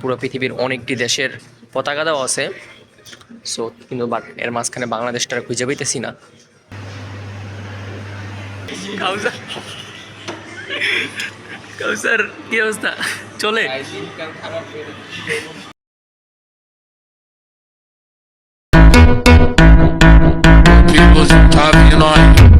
পুরো পৃথিবীর অনেকটি দেশের পতাকা দেওয়া আছে। সো কিন্তু বাট এর মাঝখানে বাংলাদেশটা আর খুঁজে পাইতেছি না। কাউসার। কি অবস্থা? চলে। People's top.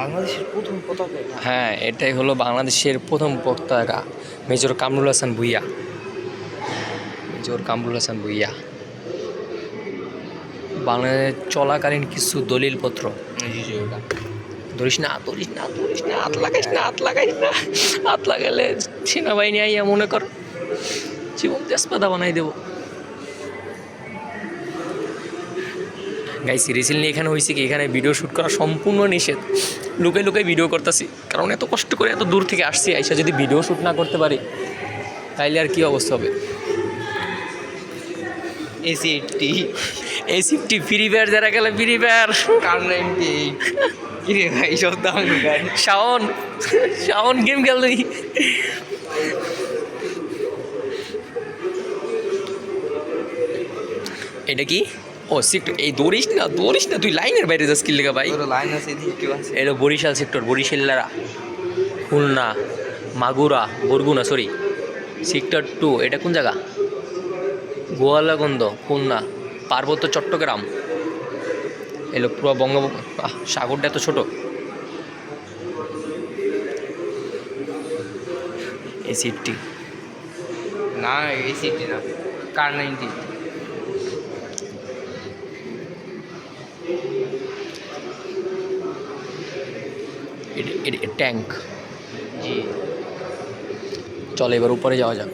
বাংলাদেশের প্রথম পতাকা হ্যাঁ এটাই হলো বাংলাদেশের প্রথম পতাকা, মেজর কামরুল হাসান ভুইয়া। মেজর কামরুল হাসান ভুইয়া। বাংলাদেশ চলাকালীন কিছু দলিলপত্র। ধরিস না ধরিস না ধরিস না, হাত লাগাইস না, হাত লাগাইস না। হাত লাগাইলে সেনাবাহিনী আইয়া মনে কর, জীবন তেজপাতা বানাই দেবো। গাইছি রিসেন্টলি এখানে হয়েছে কি? এখানে ভিডিও শ্যুট করা সম্পূর্ণ নিষেধ। লুকাই লুকাই ভিডিও করতেছি। কারণ এত কষ্ট করে এত দূর থেকে আসছি আইসা যদি ভিডিও শ্যুট না করতে পারি তাইলে আর কী অবস্থা হবে? এসি এইটটি এই সিফটি ফ্রি ফায়ার যারা গেলে ফ্রি ফায়ার কার নাইনটি এইট কিরে ভাই সব দাম শাওন শাওন গেম খেললি এটা কি? ও সেক্টর এই দৌড়িস না দৌড়িস না তুই লাইনের বাইরে যাস কি লেগা ভাই। লাইন আছে এটা Barishal sector বরিশাল্লারা Khulna Magura Barguna sorry sector two এটা কোন জায়গা? গোয়ালাগন্দ খুলনা পার্বত্য চট্টগ্রাম। এলো পুরো বঙ্গ সাগরটা এত ছোট। এই সিটটি না এসি সিটটি না কার নাইনটি ট্যাঙ্ক জি চলো, এবার উপরে যাওয়া যাক।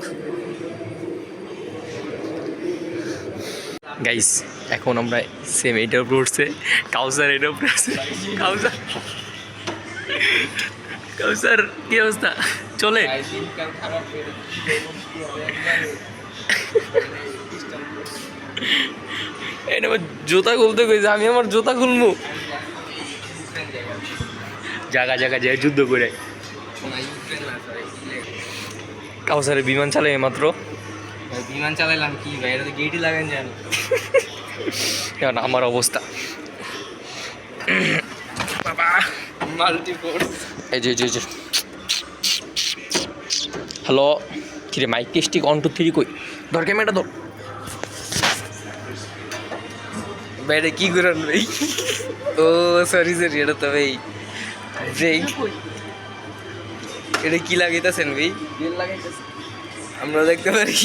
গাইস এখন আমরা সেম এটার উপরে উঠছে কাউসার এটার উপরে উঠছে কাউসার কাউসার কি অবস্থা? চলে। এটা আমার জুতা খুলতে কইছে আমি আমার জুতা খুলবো জায়গা জায়গা যায় যুদ্ধ করে। কাউসারে বিমান চালাই মাত্র বিমান চালাইলাম কি ভাই? এটা তো গেটই লাগান জানি এখন আমার অবস্থা। বাবা মাল্টি ফোর্স এই যে যে। হ্যালো কিরে mic testing one two three কই? ধর ক্যামেরাটা ধর। এটা কি করেন ভাই ও সরি সরি এটা তো ভাই ব্রেক এটা কি লাগাইতেছেন ভাই আমরা দেখতে পারি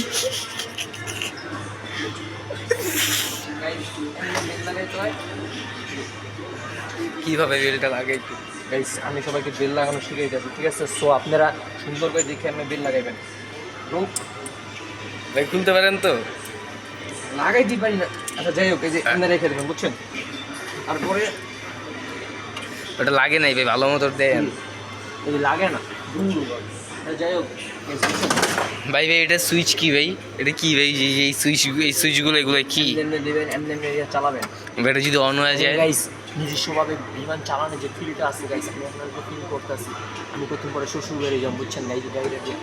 কীভাবে বেলটা লাগাই গাইস আমি সবাইকে বেল লাগানো শিখিয়ে যাচ্ছি ঠিক আছে? সো আপনারা সুন্দর করে দেখে আপনি বেল লাগাইবেন। ভাই খুলতে পারেন তো লাগাই দিতে পারি না আচ্ছা যাই হোক এই যে এনে রেখে দেবেন বুঝছেন? তারপরে ওটা লাগে নাই ভাই ভালো মতো দেন। এই লাগে না আচ্ছা, যাই হোক ভাই ভাই এটা সুইচ কি ভাই? এটা কি ভাই? এই সুইচ এই সুইচগুলো এগুলো কি? চালাবেন। এটা যদি অন হয়ে যায়? নিজস্বভাবে বিমান চালানো যে ফিলটা আছে গাইস আমি আপনাদেরকে ফিল করতেছি। আমি কতদিন পরে শ্বশুর বেড়ে যাব বুঝছেন গাইজ দিয়ে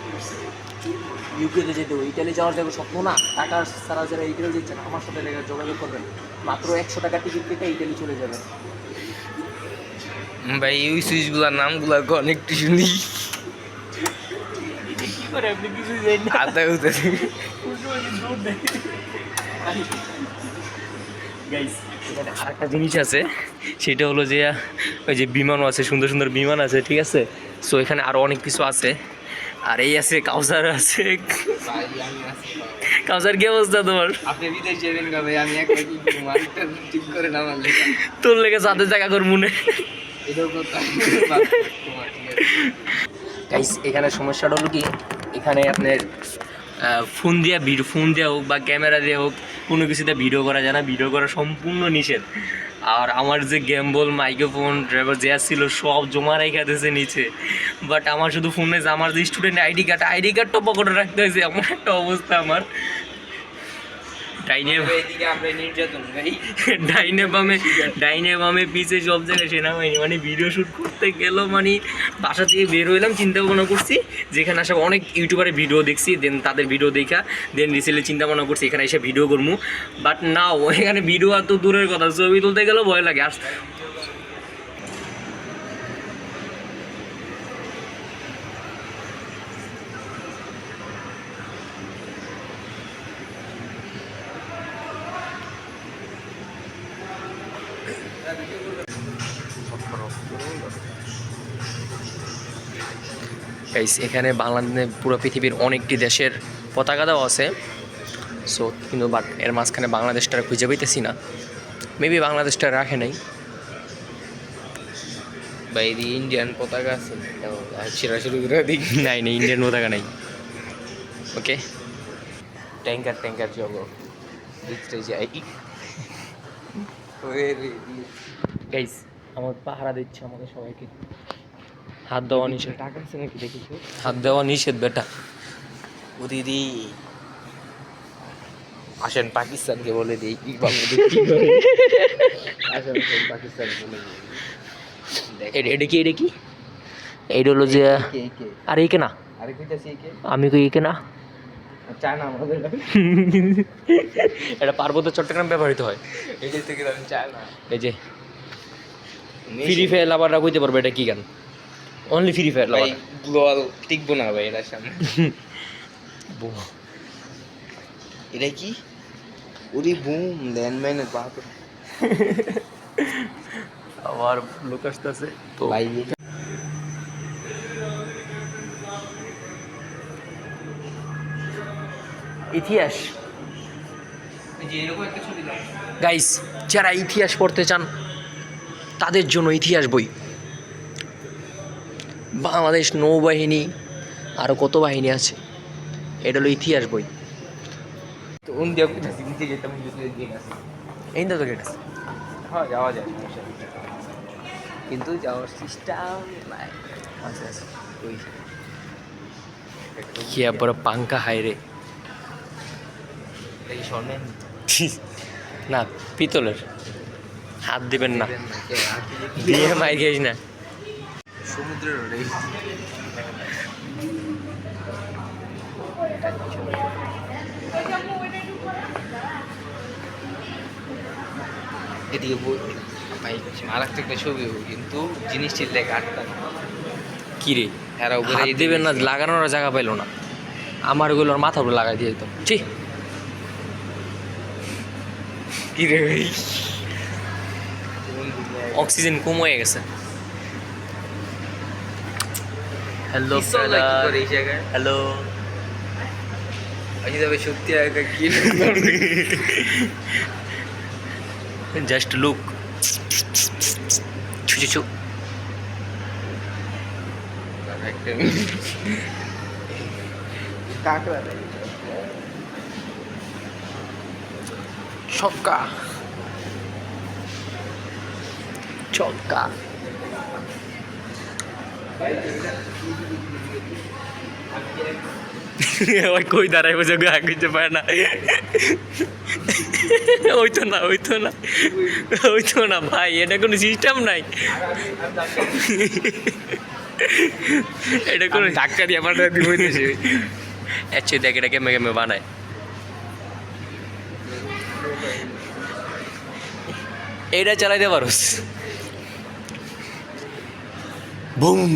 ইউকেতে যেতে হবে ইটালি যাওয়ার যাবে স্বপ্ন না টাকা সারা যারা ইটালি দিচ্ছেন আমার সাথে যোগাযোগ করবেন। মাত্র একশো টাকা টিকিট কেটে ইটালি চলে যাবেন। ভাই ওই সুইচগুলোর নামগুলো অনেক একটু শুনি। কি করে আপনি কিছু জানেন না? উদা আরেকটা জিনিস আছে সেটা হলো যে ওই যে বিমানও আছে সুন্দর সুন্দর বিমান আছে ঠিক আছে? সো এখানে আরও অনেক কিছু আছে। আর এই আছে কাউসার আছে। কাউসার কি অবস্থা তোমার? তোর লেগে সাথে জায়গা কর মনে। এখানে সমস্যাটা হলো কি এখানে আপনার ফোন দিয়ে ফোন দেওয়া হোক বা ক্যামেরা দিয়ে হোক কোনো কিছুতে ভিডিও করা যায় না, ভিডিও করা সম্পূর্ণ নিষেধ। আর আমার যে গেমবল মাইক্রোফোন ড্রাইভার যে ছিল সব জমা রেখা দিয়েছে নিচে। বাট আমার শুধু ফোনে আমার যে স্টুডেন্ট আইডি কার্ড আইডি কার্ডটা পকেটে রাখতে হয়েছে, এমন একটা অবস্থা আমার। ডাইনে এদিকে আমরা নির্যাতন ভাই। ডাইনে বামে ডাইনে বামে পিছে সব জায়গায় সেনাবাহিনী। মানে ভিডিও শ্যুট করতে গেলেও মানে বাসা থেকে বের হইলাম চিন্তা ভাবনা করছি যেখানে আসা অনেক ইউটিউবারের ভিডিও দেখছি দেন তাদের ভিডিও দেখা দেন রিসেন্টলি চিন্তা ভাবনা করছি এখানে এসে ভিডিও করব বাট নাও এখানে ভিডিও এত দূরের কথা ছবি তুলতে গেলেও ভয় লাগে। আস গাইস এখানে বাংলাদেশে পুরো পৃথিবীর অনেকটি দেশের পতাকা দেওয়া আছে। সো কিন্তু বাট এর মাঝখানে বাংলাদেশটা খুঁজে পাইতেছি না। মেবি বাংলাদেশটা রাখে নাই। এদিকে ইন্ডিয়ান পতাকা আছে। সেরা শুরু করে দিই। নাই নেই ইন্ডিয়ান পতাকা নাই। ওকে ট্যাঙ্কার ট্যাঙ্কার চলো দেখতে যাই। গাইস আমার পাহারা দিচ্ছে আমাদের সবাইকে। হাত দেওয়া নিষেধ। টাকা আছে নাকি দেখি হাত দেওয়া নিষেধ বেটা। ও দিদি আসেন পাকিস্তানকে বলে দিই কি বাংলাদেশ কি করে আসেন পাকিস্তান বলে এটা এটা কি এটা কি? এইটা হলো যে কে কে? আর একে না? কে? আমি কই একে না? চায়না আমাদের এটা পার্বত্য চট্টগ্রাম ব্যবহৃত হয়। এটাই থেকে আমি চায়না। এই যে ফ্রি ফায়ার লাভাররা কইতে পারবে এটা কি গান? অনলি ফ্রি ফায়ার ভাই লাভার গ্লোয়াল টিকবো না ভাই এটার সামনে। এটা কি? ওরে বুম ল্যান্ডমাইনের বাপ আবার লোক আসতেছে তো। ভাই ইতিহাস। গাইস যারা ইতিহাস পড়তে চান তাদের জন্য ইতিহাস বই। বাংলাদেশ নৌবাহিনী আরও কত বাহিনী আছে? এটা হলো ইতিহাস বই। এই তো গেট আছে। হ্যাঁ যাওয়া যায় কিন্তু যাওয়ার সিস্টেম নাই। আচ্ছা আচ্ছা ওই কি বড় পাঙ্কা হাই রে। না পিতলের। হাত দিবেন না। দিয়ে মাই গেছ না। সমুদ্রের এদিকে আর একটা ছবি কিন্তু জিনিসটির লেগে আটকা কি রে? উপরে হাত দিবেন না লাগানোর জায়গা পাইলো না। আমার ওগুলোর মাথা উপরে লাগাই দিয়ে দিতাম। ঠিক কি রে অক্সিজেন কম হয়ে গেছে। হ্যালো হ্যালো সত্যি জাস্ট লুক ছু ছু কাকড়া দেয় ছক্কা ওই কই দাঁড়াই বসে গা পারে না। ওই তো না ওই তো না ওই তো না ভাই এটা কোনো সিস্টেম নাই। এটা কোনো ধাক্কা দিয়ে আমার দিব হইতেছে। আচ্ছা দেখ এটা কেমে কেমে বানায়। এইটা চালাইতে পারোস বুম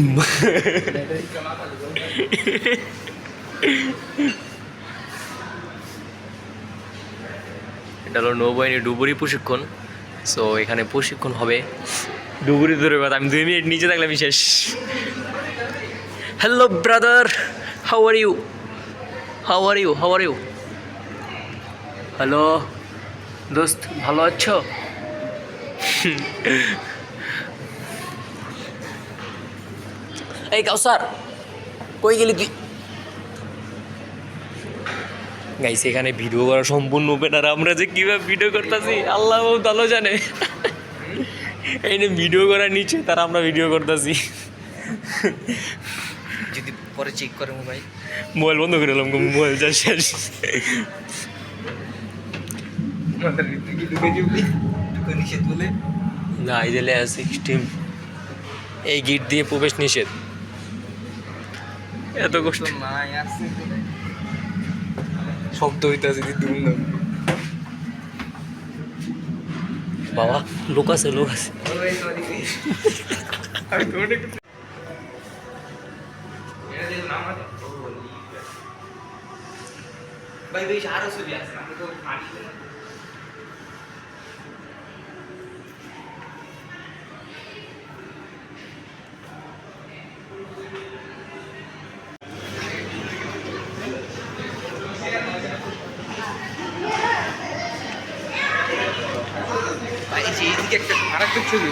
এটা হলো নৌবাহিনী ডুবুরি প্রশিক্ষণ। সো এখানে প্রশিক্ষণ হবে। ডুবুরি ধরে কথা আমি দুই মিনিট নিচে থাকলে আমি শেষ। Hello brother how are you how are you how are you hello দোস্ত, ভালো আছো? এই কাউসার কই গেলি তুই গাইস এখানে ভিডিও করা সম্পূর্ণ ওপেন আর আমরা যে কীভাবে ভিডিও করতেছি আল্লাহ ভালো জানে এই নে ভিডিও করার নিচে তারা আমরা ভিডিও করতেছি যদি পরে চেক করে মোবাইল মোবাইল বন্ধ করে এলাম মোবাইল যা শেষ না এই দিলে সিক্সটিন এই গিট দিয়ে প্রবেশ নিষেধ এত কষ্ট। নাই আসছে শব্দ হইতেছে দিদি বাবা লোক আছে লোক আছে। ভাই বেশ আরও চলে আসছে আমি তো ভাই এই একটা ছবি